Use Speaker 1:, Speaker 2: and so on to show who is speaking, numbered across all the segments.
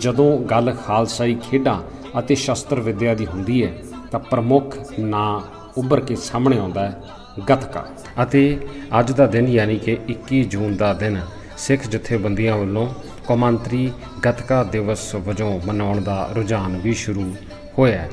Speaker 1: ਜਦੋਂ ਗੱਲ ਖਾਲਸਾਈ ਖੇਡਾਂ ਅਤੇ ਸ਼ਸਤਰ ਵਿੱਦਿਆ ਦੀ ਹੁੰਦੀ ਹੈ, ਤਾਂ ਪ੍ਰਮੁੱਖ ਨਾਂ ਉੱਭਰ ਕੇ ਸਾਹਮਣੇ ਆਉਂਦਾ ਹੈ, ਗੱਤਕਾ। ਅਤੇ ਅੱਜ ਦਾ ਦਿਨ ਯਾਨੀ ਕਿ 21 ਜੂਨ ਦਾ ਦਿਨ ਸਿੱਖ ਜਥੇਬੰਦੀਆਂ ਵੱਲੋਂ ਕੌਮਾਂਤਰੀ ਗੱਤਕਾ ਦਿਵਸ ਵਜੋਂ ਮਨਾਉਣ ਦਾ ਰੁਝਾਨ ਵੀ ਸ਼ੁਰੂ ਹੋਇਆ ਹੈ।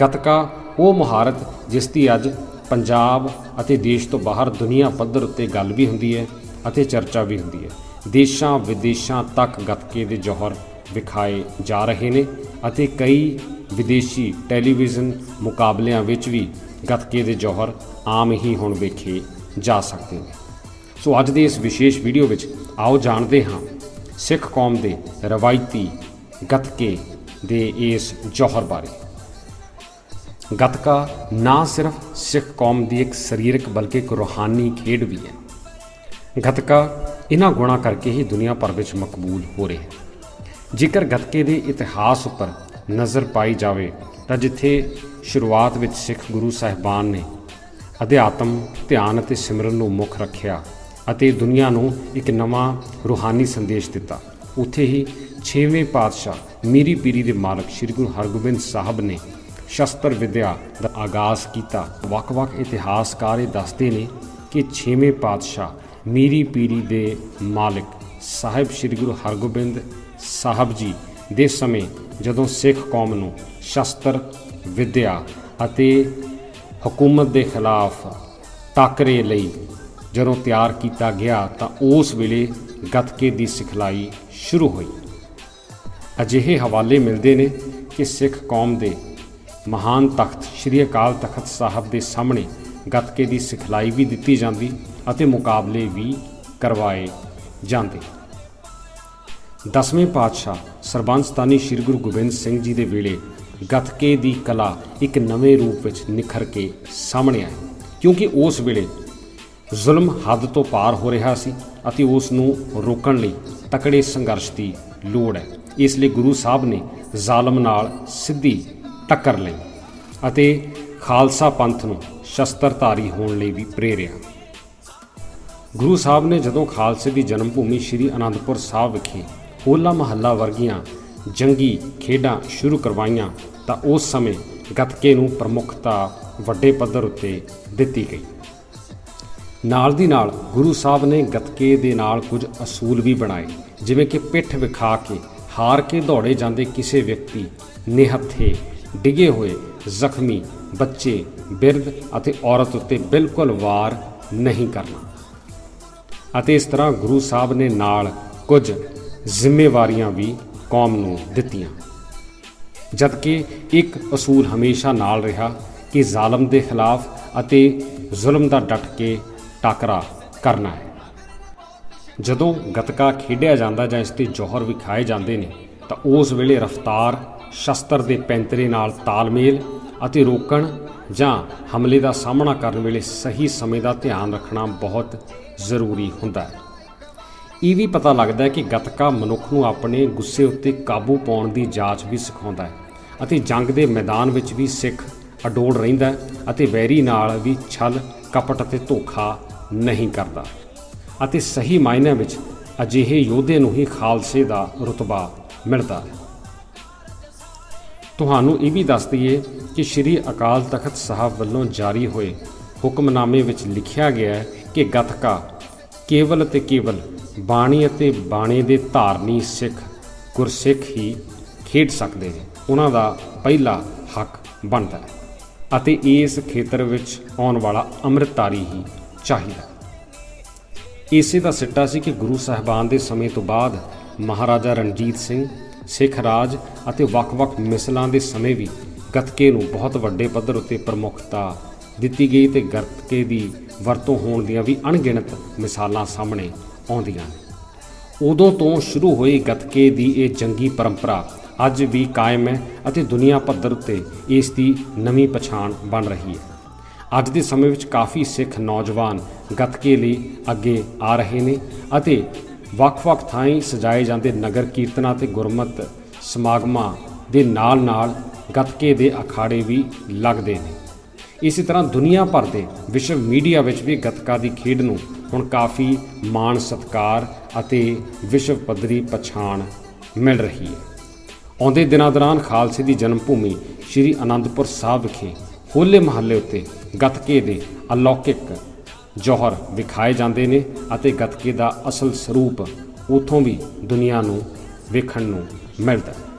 Speaker 1: ਗੱਤਕਾ ਉਹ ਮੁਹਾਰਤ ਜਿਸ ਦੀ ਅੱਜ ਪੰਜਾਬ ਅਤੇ ਦੇਸ਼ ਤੋਂ ਬਾਹਰ ਦੁਨੀਆ ਪੱਧਰ ਉੱਤੇ ਗੱਲ ਵੀ ਹੁੰਦੀ ਹੈ ਅਤੇ ਚਰਚਾ ਵੀ ਹੁੰਦੀ ਹੈ। ਦੇਸ਼ਾਂ ਵਿਦੇਸ਼ਾਂ ਤੱਕ ਗੱਤਕੇ ਦੇ ਜੌਹਰ ਵਿਖਾਏ ਜਾ ਰਹੇ ਨੇ ਅਤੇ ਕਈ ਵਿਦੇਸ਼ੀ ਟੈਲੀਵਿਜ਼ਨ ਮੁਕਾਬਲਿਆਂ ਵਿੱਚ ਵੀ ਗੱਤਕੇ ਦੇ ਜੌਹਰ ਆਮ ਹੀ ਹੁਣ ਵੇਖੇ ਜਾ ਸਕਦੇ ਨੇ। ਸੋ ਅੱਜ ਦੇ ਇਸ ਵਿਸ਼ੇਸ਼ ਵੀਡੀਓ ਵਿੱਚ ਆਓ ਜਾਣਦੇ ਹਾਂ ਸਿੱਖ ਕੌਮ ਦੇ ਰਵਾਇਤੀ ਗੱਤਕੇ ਦੇ ਇਸ ਜੌਹਰ ਬਾਰੇ। ਗੱਤਕਾ ਨਾ ਸਿਰਫ ਸਿੱਖ ਕੌਮ ਦੀ ਇੱਕ ਸਰੀਰਕ ਬਲਕਿ ਇੱਕ ਰੂਹਾਨੀ ਖੇਡ ਵੀ ਹੈ। ਗੱਤਕਾ ਇਹਨਾਂ ਗੁਣਾਂ ਕਰਕੇ ਹੀ ਦੁਨੀਆ ਭਰ ਵਿੱਚ ਮਕਬੂਲ ਹੋ ਰਿਹਾ ਹੈ। ਜੇਕਰ ਗੱਤਕੇ ਦੇ ਇਤਿਹਾਸ ਉੱਪਰ ਨਜ਼ਰ ਪਾਈ ਜਾਵੇ, ਤਾਂ ਜਿੱਥੇ ਸ਼ੁਰੂਆਤ ਵਿੱਚ ਸਿੱਖ ਗੁਰੂ ਸਾਹਿਬਾਨ ਨੇ ਅਧਿਆਤਮ, ਧਿਆਨ ਅਤੇ ਸਿਮਰਨ ਨੂੰ ਮੁੱਖ ਰੱਖਿਆ ਅਤੇ ਦੁਨੀਆ ਨੂੰ ਇੱਕ ਨਵਾਂ ਰੂਹਾਨੀ ਸੰਦੇਸ਼ ਦਿੱਤਾ, ਉੱਥੇ ਹੀ 6ਵੇਂ ਪਾਤਸ਼ਾਹ ਮੀਰੀ ਪੀਰੀ ਦੇ ਮਾਲਕ ਸ੍ਰੀ ਗੁਰੂ ਹਰਗੋਬਿੰਦ ਸਾਹਿਬ ਨੇ ਸ਼ਸਤਰ ਵਿਦਿਆ ਦਾ ਆਗਾਜ਼ ਕੀਤਾ। ਵੱਖ-ਵੱਖ ਇਤਿਹਾਸਕਾਰ ਇਹ ਦੱਸਦੇ ਨੇ ਕਿ 6ਵੇਂ ਪਾਤਸ਼ਾਹ ਮੀਰੀ ਪੀਰੀ ਦੇ ਮਾਲਕ ਸਾਹਿਬ ਸ੍ਰੀ ਗੁਰੂ ਹਰਗੋਬਿੰਦ ਸਾਹਿਬ ਜੀ ਦੇ ਸਮੇਂ ਜਦੋਂ ਸਿੱਖ ਕੌਮ ਨੂੰ ਸ਼ਸਤਰ, ਵਿਦਿਆ ਅਤੇ ਹਕੂਮਤ ਦੇ ਖਿਲਾਫ ਟਾਕਰੇ ਲਈ ਜਦੋਂ ਤਿਆਰ ਕੀਤਾ ਗਿਆ ਤਾਂ ਉਸ ਵੇਲੇ ਗੱਤਕੇ ਦੀ ਸਿਖਲਾਈ ਸ਼ੁਰੂ ਹੋਈ। ਅਜਿਹੇ ਹਵਾਲੇ ਮਿਲਦੇ ਨੇ ਕਿ ਸਿੱਖ ਕੌਮ ਦੇ ਮਹਾਨ ਤਖਤ ਸ੍ਰੀ ਅਕਾਲ ਤਖਤ ਸਾਹਿਬ ਦੇ ਸਾਹਮਣੇ ਗੱਤਕੇ ਦੀ ਸਿਖਲਾਈ ਵੀ ਦਿੱਤੀ ਜਾਂਦੀ ਅਤੇ ਮੁਕਾਬਲੇ ਵੀ ਕਰਵਾਏ ਜਾਂਦੇ। ਦਸਵੇਂ ਪਾਤਸ਼ਾਹ ਸਰਬੰਸਤਾਨੀ ਸ੍ਰੀ ਗੁਰੂ ਗੋਬਿੰਦ ਸਿੰਘ ਜੀ ਦੇ ਵੇਲੇ ਗੱਤਕੇ ਦੀ ਕਲਾ ਇੱਕ ਨਵੇਂ ਰੂਪ ਵਿੱਚ ਨਿਖਰ ਕੇ ਸਾਹਮਣੇ ਆਈ, ਕਿਉਂਕਿ ਉਸ ਵੇਲੇ ਜ਼ੁਲਮ ਹੱਦ ਤੋਂ ਪਾਰ ਹੋ ਰਿਹਾ ਸੀ ਅਤੇ ਉਸ ਨੂੰ ਰੋਕਣ ਲਈ ਤਕੜੇ ਸੰਘਰਸ਼ ਦੀ ਲੋੜ ਹੈ। ਇਸ ਲਈ ਗੁਰੂ ਸਾਹਿਬ ਨੇ ਜ਼ਾਲਮ ਨਾਲ ਸਿੱਧੀ ਟੱਕਰ ਲਈ ਅਤੇ ਖਾਲਸਾ ਪੰਥ ਨੂੰ ਸ਼ਸਤਰਧਾਰੀ ਹੋਣ ਲਈ ਵੀ ਪ੍ਰੇਰਿਆ। ਗੁਰੂ ਸਾਹਿਬ ਨੇ ਜਦੋਂ ਖਾਲਸੇ ਦੀ ਜਨਮ ਭੂਮੀ ਸ੍ਰੀ ਅਨੰਦਪੁਰ ਸਾਹਿਬ ਵਿਖੇ ਹੋਲਾ ਮਹੱਲਾ ਵਰਗੀਆਂ ਜੰਗੀ ਖੇਡਾਂ ਸ਼ੁਰੂ ਕਰਵਾਈਆਂ, ਤਾਂ ਉਸ ਸਮੇਂ ਗੱਤਕੇ ਨੂੰ ਪ੍ਰਮੁੱਖਤਾ ਵੱਡੇ ਪੱਧਰ ਉੱਤੇ ਦਿੱਤੀ ਗਈ। ਨਾਲ ਦੀ ਨਾਲ ਗੁਰੂ ਸਾਹਿਬ ਨੇ ਗੱਤਕੇ ਦੇ ਨਾਲ ਕੁਝ ਅਸੂਲ ਵੀ ਬਣਾਏ, ਜਿਵੇਂ ਕਿ ਪਿੱਠ ਵਿਖਾ ਕੇ ਹਾਰ ਕੇ ਦੌੜੇ ਜਾਂਦੇ ਕਿਸੇ ਵਿਅਕਤੀ ਨਿਹੱਥੇ ਡਿਗੇ ਹੋਏ ਜ਼ਖਮੀ ਬੱਚੇ, ਬਿਰਧ ਅਤੇ ਔਰਤ ਉੱਤੇ ਬਿਲਕੁਲ ਵਾਰ ਨਹੀਂ ਕਰਨਾ। ਅਤੇ ਇਸ ਤਰ੍ਹਾਂ ਗੁਰੂ ਸਾਹਿਬ ਨੇ ਨਾਲ ਕੁਝ ਜ਼ਿੰਮੇਵਾਰੀਆਂ ਵੀ ਕੌਮ ਨੂੰ ਦਿੱਤੀਆਂ। ਜਦਕਿ ਇੱਕ ਅਸੂਲ ਹਮੇਸ਼ਾ ਨਾਲ ਰਿਹਾ ਕਿ ਜ਼ਾਲਮ ਦੇ ਖਿਲਾਫ ਅਤੇ ਜ਼ੁਲਮ ਦਾ ਡਟ ਕੇ ਟਾਕਰਾ ਕਰਨਾ ਹੈ। ਜਦੋਂ ਗਤਕਾ ਖੇਡਿਆ ਜਾਂਦਾ ਜਾਂ ਇਸ ਤੇ ਜੋਹਰ ਵਿਖਾਏ ਜਾਂਦੇ ਨੇ, ਤਾਂ ਉਸ ਵੇਲੇ ਰਫ਼ਤਾਰ ਸ਼ਸਤਰ ਦੇ ਪੈਂਤਰੇ ਨਾਲ ਤਾਲਮੇਲ ਅਤੇ ਰੋਕਣ ਜਾਂ ਹਮਲੇ ਦਾ ਸਾਹਮਣਾ ਕਰਨ ਵੇਲੇ ਸਹੀ ਸਮੇਂ ਦਾ ਧਿਆਨ ਰੱਖਣਾ ਬਹੁਤ ਜ਼ਰੂਰੀ ਹੁੰਦਾ ਹੈ। ਇਹ ਵੀ ਪਤਾ ਲੱਗਦਾ ਹੈ ਕਿ ਗਤਕਾ ਮਨੁੱਖ ਨੂੰ ਆਪਣੇ ਗੁੱਸੇ ਉੱਤੇ ਕਾਬੂ ਪਾਉਣ ਦੀ ਜਾਂਚ ਵੀ ਸਿਖਾਉਂਦਾ ਹੈ ਅਤੇ ਜੰਗ ਦੇ ਮੈਦਾਨ ਵਿੱਚ ਵੀ ਸਿੱਖ ਅਡੋਲ ਰਹਿੰਦਾ ਅਤੇ ਵੈਰੀ ਨਾਲ ਵੀ ਛਲ, ਕਪਟ ਅਤੇ ਧੋਖਾ ਨਹੀਂ ਕਰਦਾ। ਅਤੇ ਸਹੀ ਮਾਇਨਿਆਂ ਵਿੱਚ ਅਜਿਹੇ ਯੋਧੇ ਨੂੰ ਹੀ ਖਾਲਸੇ ਦਾ ਰਤਬਾ ਮਿਲਦਾ ਹੈ। ਤੁਹਾਨੂੰ ਇਹ ਵੀ ਦੱਸ ਦਈਏ ਕਿ ਸ੍ਰੀ ਅਕਾਲ ਤਖਤ ਸਾਹਿਬ ਵੱਲੋਂ ਜਾਰੀ ਹੋਏ ਹੁਕਮਨਾਮੇ ਵਿੱਚ ਲਿਖਿਆ ਗਿਆ ਹੈ ਕਿ ਗਤਕਾ ਕੇਵਲ ਤੇ ਕੇਵਲ ਬਾਣੀ ਅਤੇ ਬਾਣੇ ਦੇ ਧਾਰਨੀ ਸਿੱਖ ਗੁਰਸਿੱਖ ਹੀ ਖੇਡ ਸਕਦੇ ਨੇ। ਉਹਨਾਂ ਦਾ ਪਹਿਲਾ ਹੱਕ ਬਣਦਾ ਹੈ ਅਤੇ ਇਸ ਖੇਤਰ ਵਿੱਚ ਆਉਣ ਵਾਲਾ ਅੰਮ੍ਰਿਤਧਾਰੀ ਹੀ ਚਾਹੀਦਾ ਇਸੇ ਦਾ ਸਿੱਟਾ ਸੀ ਕਿ ਗੁਰੂ ਸਾਹਿਬਾਨ ਦੇ ਸਮੇਂ ਤੋਂ ਬਾਅਦ ਮਹਾਰਾਜਾ ਰਣਜੀਤ ਸਿੰਘ ਸਿੱਖ ਰਾਜ ਅਤੇ ਵੱਖ-ਵੱਖ ਮਿਸਲਾਂ ਦੇ ਸਮੇਂ ਵੀ ਗੱਤਕੇ ਨੂੰ ਬਹੁਤ ਵੱਡੇ ਪੱਧਰ ਉੱਤੇ ਪ੍ਰਮੁੱਖਤਾ ਦਿੱਤੀ ਗਈ ਤੇ ਗੱਤਕੇ ਦੀ ਵਰਤੋਂ ਹੋਣ ਦੀਆਂ ਵੀ ਅਣਗਿਣਤ ਮਿਸਾਲਾਂ ਸਾਹਮਣੇ ਆਉਂਦੀਆਂ ਨੇ। ਉਦੋਂ ਤੋਂ ਸ਼ੁਰੂ ਹੋਈ ਗੱਤਕੇ ਦੀ ਇਹ ਜੰਗੀ ਪਰੰਪਰਾ ਅੱਜ ਵੀ ਕਾਇਮ ਹੈ ਅਤੇ ਦੁਨੀਆ ਪੱਧਰ ਉੱਤੇ ਇਸ ਦੀ ਨਵੀਂ ਪਛਾਣ ਬਣ ਰਹੀ ਹੈ। ਅੱਜ ਦੇ ਸਮੇਂ ਵਿੱਚ ਕਾਫੀ ਸਿੱਖ ਨੌਜਵਾਨ ਗੱਤਕੇ ਲਈ ਅੱਗੇ ਆ ਰਹੇ ਨੇ ਅਤੇ ਵੱਖ-ਵੱਖ ਥਾਈਂ ਸਜਾਏ ਜਾਂਦੇ ਨਗਰ ਕੀਰਤਨਾਂ ਤੇ ਗੁਰਮਤ ਸਮਾਗਮਾਂ ਦੇ ਨਾਲ-ਨਾਲ ਗੱਤਕੇ ਦੇ ਅਖਾੜੇ ਵੀ ਲੱਗਦੇ ਨੇ। ਇਸੇ ਤਰ੍ਹਾਂ ਦੁਨੀਆ ਭਰ ਦੇ ਵਿਸ਼ਵ ਮੀਡੀਆ ਵਿੱਚ ਵੀ ਗੱਤਕਾ ਦੀ ਖੇਡ ਨੂੰ ਹੁਣ ਕਾਫੀ ਮਾਣ, ਸਤਿਕਾਰ ਅਤੇ ਵਿਸ਼ਵ ਪੱਧਰੀ ਪਛਾਣ ਮਿਲ ਰਹੀ ਹੈ। ਆਉਂਦੇ ਦਿਨਾਂ ਦੌਰਾਨ ਖਾਲਸੇ ਦੀ ਜਨਮ ਭੂਮੀ ਸ੍ਰੀ ਅਨੰਦਪੁਰ ਸਾਹਿਬ ਵਿਖੇ ਹੋਲੇ ਮਹੱਲੇ ਉੱਤੇ ਗੱਤਕੇ ਦੇ ਅਲੌਕਿਕ ਜੋਹਰ ਵਿਖਾਏ ਜਾਂਦੇ ਨੇ ਅਤੇ ਗੱਤਕੇ ਦਾ ਅਸਲ ਸਰੂਪ ਉਥੋਂ ਵੀ ਦੁਨੀਆ ਨੂੰ ਵੇਖਣ ਨੂੰ ਮਿਲਦਾ